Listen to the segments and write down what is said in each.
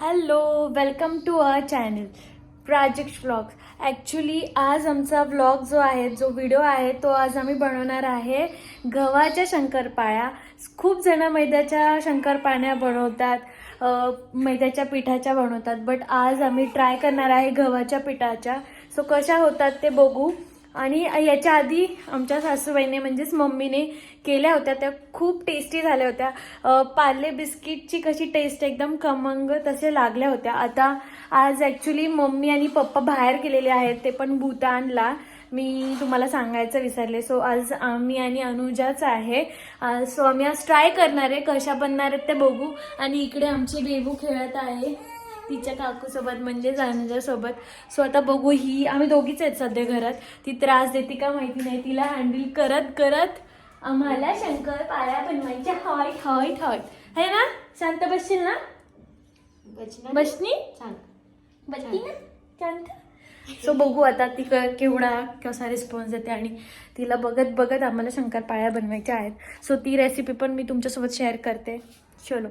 Hello welcome to our channel project vlogs actually आज आमचा vlog जो आहे जो व्हिडिओ आहे तो आज आम्ही बनवणार आहे गव्हाच्या शंकरपाळ्या. खूप जण मैद्याच्या शंकरपाळ्या बनवतात मैद्याच्या पिठाच्या बनवतात बट आज आम्ही ट्राय करणार आहे गव्हाच्या पिठाच्या. सो कशा होतात ते बघू. आणि याच्या आधी आमच्या सासूबाईने म्हणजेच मम्मीने केल्या होत्या त्या खूप टेस्टी झाल्या होत्या. पार्ले बिस्किटची कशी टेस्ट एकदम खमंग तसे लागल्या होत्या. आता आज ॲक्च्युली मम्मी आणि पप्पा बाहेर गेलेले आहेत ते पण भूतानला. मी तुम्हाला सांगायचं विसरले. सो आज आम्ही आणि अनुजाच आहे. सो आम्ही आज ट्राय करणार आहे कशा बनणार आहेत ते बघू. आणि इकडे आमची बेबू खेळत आहे. तिच्या काकूसोबत म्हणजे सोबत सो आता बघू ही आम्ही दोघीच आहेत सध्या घरात. ती त्रास देते का माहिती नाही. तिला हँडल करत करत आम्हाला शंकर पाळ्या बनवायच्या हॉट हॉट हॉट है ना? शांत बसशील ना? बसनी? ना? शांत. सो बघू आता ती क- केवढा कसा रिस्पॉन्स देते आणि तिला बघत बघत आम्हाला शंकरपाळ्या बनवायच्या आहेत. सो ती रेसिपी पण मी तुमच्यासोबत शेअर करते. चलो.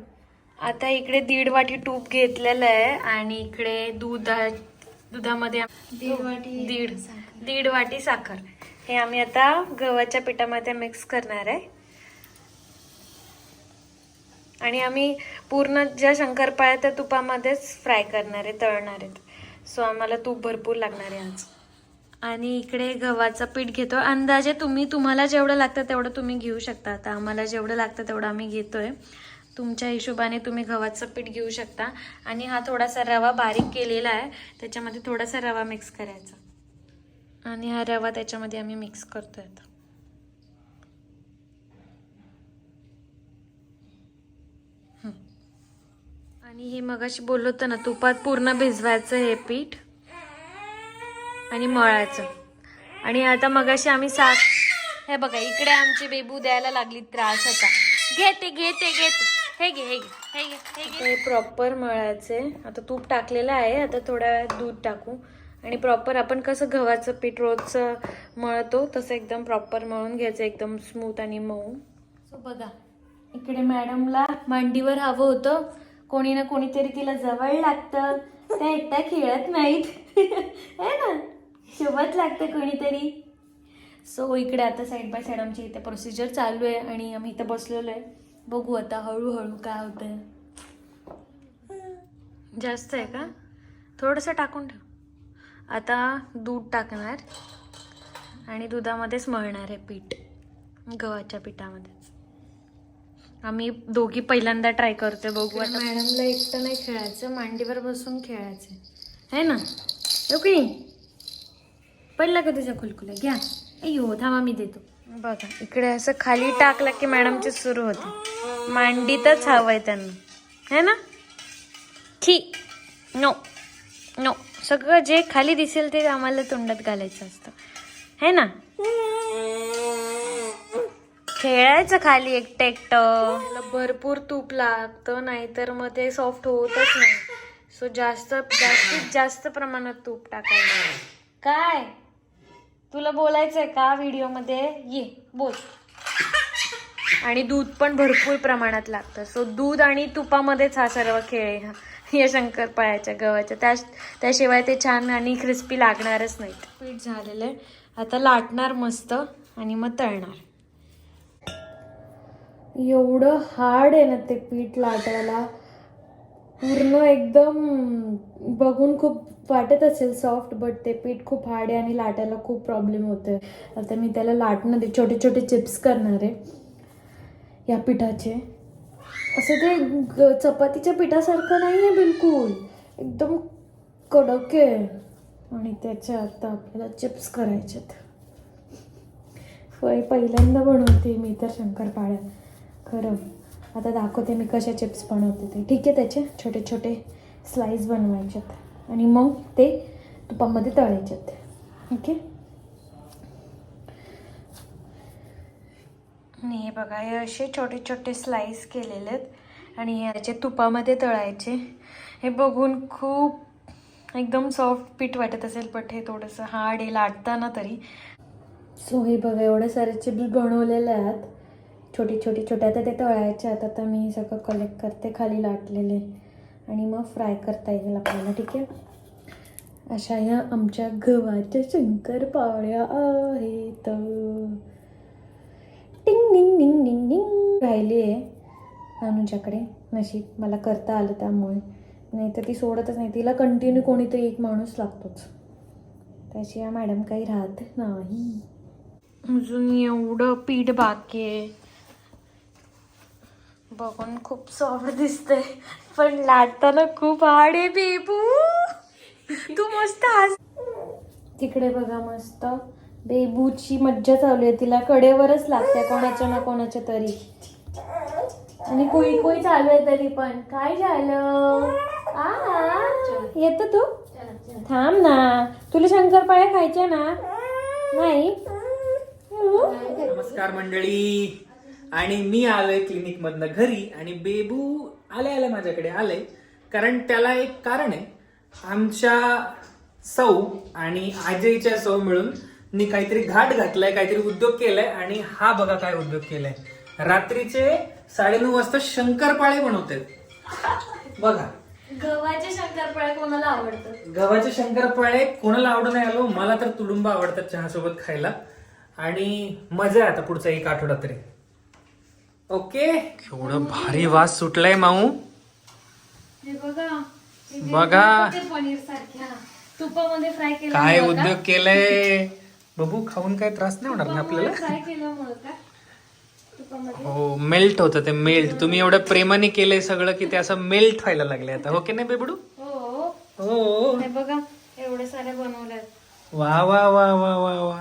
आता इकडे दीड वाटी तूप घेतलेलं आहे आणि इकडे दूध दुधामध्ये दीड वाटी दीड दीड वाटी साखर. हे आम्ही आता गव्हाच्या पिठामध्ये मिक्स करणार आहे. आणि आम्ही पूर्ण ज्या शंकरपाळ्या त्या तुपामध्येच फ्राय करणार आहे तळणार आहेत. सो आम्हाला तूप भरपूर लागणार आहे आज. आणि इकडे गव्हाचं पीठ घेतो अंदाजे तुम्ही तुम्हाला जेवढं लागतं तेवढं तुम्ही घेऊ शकता. आता आम्हाला जेवढं लागतं तेवढं आम्ही घेतोय. तुमच्या हिशोबाने तुम्ही गव्हाचं पीठ घेऊ शकता. आणि हा थोडासा रवा बारीक केलेला आहे. त्याच्यामध्ये थोडासा रवा मिक्स करायचा. आणि हा रवा त्याच्यामध्ये आम्ही मिक्स करतो आता. आणि हे मगाशी बोललो होतं ना तुपात पूर्ण भिजवायचं हे पीठ. आणि मळायचं. आणि आता मगाशी आम्ही साख हे बघा इकडे आमची बेबू द्यायला लागली त्रास होता घेते घेते घेते. हे घे हे घे हे घे हे घे. हे प्रॉपर मळायचे आता तूप टाकलेलं आहे. आता थोड्या वेळात दूध टाकू. आणि प्रॉपर आपण कसं गव्हाचं पीठ रोजचं मळतो तसं एकदम प्रॉपर मळून घ्यायचं एकदम स्मूथ आणि मऊ. सो बघा इकडे मॅडमला मांडीवर हवं होतं. कोणी ना कोणीतरी तिला जवळ लागतं. त्या एकट्या खेळत नाहीत. है ना? सोबत लागतं कोणीतरी. सो इकडे आता साईड बाय साईड आमची इथे प्रोसिजर चालू आहे आणि आम्ही इथं बसलेलो आहे. बघू आता हळूहळू काय होतंय. जास्त आहे का? थोडंसं टाकून ठेव. आता दूध टाकणार आणि दुधामध्येच मळणार आहे पीठ गव्हाच्या पिठामध्येच आम्ही दोघी पहिल्यांदा ट्राय करतोय बघू आता. मॅडमला एकटं नाही खेळायचं मांडीवर बसून खेळायचं है ना? येऊ की पडला का तुझ्या खुलखुल्या घ्या. अय्यो थांबा मी देतो. बघा इकडे असं खाली टाकला की मॅडमची सुरू होते. मांडीतच हवंय त्यांना. है ना? ठीक नो. नो. सगळं जे खाली दिसेल ते आम्हाला तोंडात घालायचं असतं. है ना? खेळायचं खाली एकटं एकटं. त्याला भरपूर तूप लागतं नाहीतर मग ते सॉफ्ट होतच नाही. सो जास्त जास्तीत जास्त प्रमाणात तूप टाकायचं. काय? तुला बोलायचंय का व्हिडिओमध्ये? ये बोल. आणि दूध पण भरपूर प्रमाणात लागतं. सो दूध आणि तुपामध्येच हा सर्व खेळ आहे हा. या शंकरपाळ्याच्या गव्हाच्या. त्या त्याशिवाय ते छान आणि क्रिस्पी लागणारच नाहीत. पीठ झालेलं आहे. आता लाटणार मस्त आणि मग तळणार. एवढं हार्ड आहे ना ते पीठ लाटायला. पूर्ण एकदम बघून खूप वाटत असेल सॉफ्ट बट ते पीठ खूप हार्ड आहे आणि लाटायला खूप प्रॉब्लेम होतोय. आता मी त्याला लाटणं दे छोटे छोटे चिप्स करणार आहे. या पिठाचे. असं ते चपातीच्या पिठासारखं नाही आहे बिलकुल. एकदम कडक आहे. आणि त्याच्या आता आपल्याला चिप्स करायच्यात होय पहिल्यांदा बनवते मी तर शंकरपाळ्या. खरं. आता दाखवते मी कशा चिप्स बनवते ते. ठीक आहे त्याचे? छोटे छोटे स्लाइस बनवायच्यात आणि मग ते तुपामध्ये तळायचे. ओके? आणि हे बघा हे असे छोटे छोटे स्लाइस केलेले आहेत. आणि याचे तुपामध्ये तळायचे. हे बघून खूप एकदम सॉफ्ट पीठ वाटत असेल बट हे थोडंसं हार्ड आहे लाटताना तरी. सो हे बघा एवढे सारे चिप्स बनवलेले आहेत. छोटी छोटी छोट्या आता ते तळायचे आता आता मी सगळं कलेक्ट करते खाली लाटलेले. आणि मग फ्राय करता येईल आपल्याला ठीक आहे? अशा ह्या आमच्या गव्हाच्या शंकरपाळ्या आहेत. टिंग निंग निंग निंग निंग राहिली आहे अनुजाकडे. नशीब मला करता आलं त्यामुळे. नाही तर ती सोडतच नाही. तिला कंटिन्यू कोणीतरी एक माणूस लागतोच. त्याची या मॅडम काही राहत नाही. अजून एवढं पीठ बाकी आहे. बघून खूप सॉफ्ट दिसतंय पण लाटताना खूप हाड आहे बेबू. तू मस्त आज तिकडे बघा मस्त. बेबूची मज्जा चालू आहे. तिला कडेवरच लागते कोणाच्या ना कोणाच्या तरी. आणि कोई कोई चालू आहे तरी पण. काय झालं? आ? येत तू? थांब ना. तुला शंकरपाळ्या खायच्या ना? नाही? नमस्कार मंडळी. आणि मी आलोय क्लिनिक मधनं घरी आणि बेबू आले आले माझ्याकडे आले कारण त्याला एक कारण आहे. आमच्या सौ आणि आजईच्या सौ मिळून मी काहीतरी घाट घातलाय काहीतरी उद्योग केलाय आणि हा बघा काय उद्योग केलाय. रात्रीचे साडेनऊ वाजता शंकरपाळे बनवतात बघा. गव्हाच्या शंकरपाळ्या कोणाला आवडतं गव्हाचे शंकरपाळे कोणाला आवडून नाही आलो. मला तर तुडुंब आवडतात चहासोबत खायला. आणि मजा आहे आता पुढचा एक आठवडा तरी. ओके? केवढं भारी वास सुटलाय माऊ. हे बघा बघा. ते पनीर सारख्या. तुपामध्ये फ्राय केलं काय उद्योग केलंय? बघू खाऊन काय त्रास नाही होणार ना आपल्याला? फ्राय केल्यामुळे का? तुपामध्ये? हो मेल्ट होतं ते मेल्ट तुम्ही एवढं प्रेमाने केलंय सगळं की ते असं मेल्ट व्हायला लागले आता. हो की नाही बेबडू? हो. हो. हे बघा एवढे सारे बनवलेत. वा वा वा वा वा वा.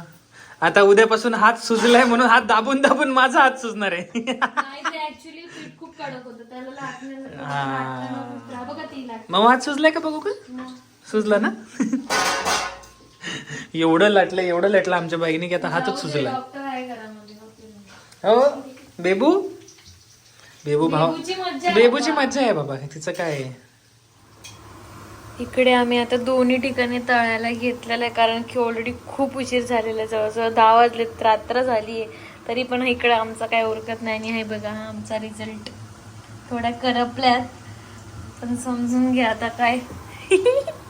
आता उद्यापासून हात सुजलाय म्हणून हात दाबून दाबून माझा हात सुजणार आहे. नाही ते ऍक्च्युली पीठ खूप कडक होतं. त्याला लाटण्याला. लाटताना- बघा ती लाट मग हात सुजलाय का बघू का? सुजला ना? एवढं लाटलं एवढं लाटलं आमच्या बाईने की आता हातच सुजला हो? बेबू? बेबू आहे बेबूची मज्जा आहे बाबा. तिचं काय आहे? इकडे आम्ही आता दोन्ही ठिकाणी तळायला घेतलेलं आहे कारण की ऑलरेडी खूप उशीर झालेला आहे. जवळजवळ दहा वाजले रात्र झाली आहे तरी पण इकडे आमचा काय उरकत नाही. आणि हे बघा हा आमचा रिझल्ट थोड्या करपल्यात पण समजून घ्या आता काय.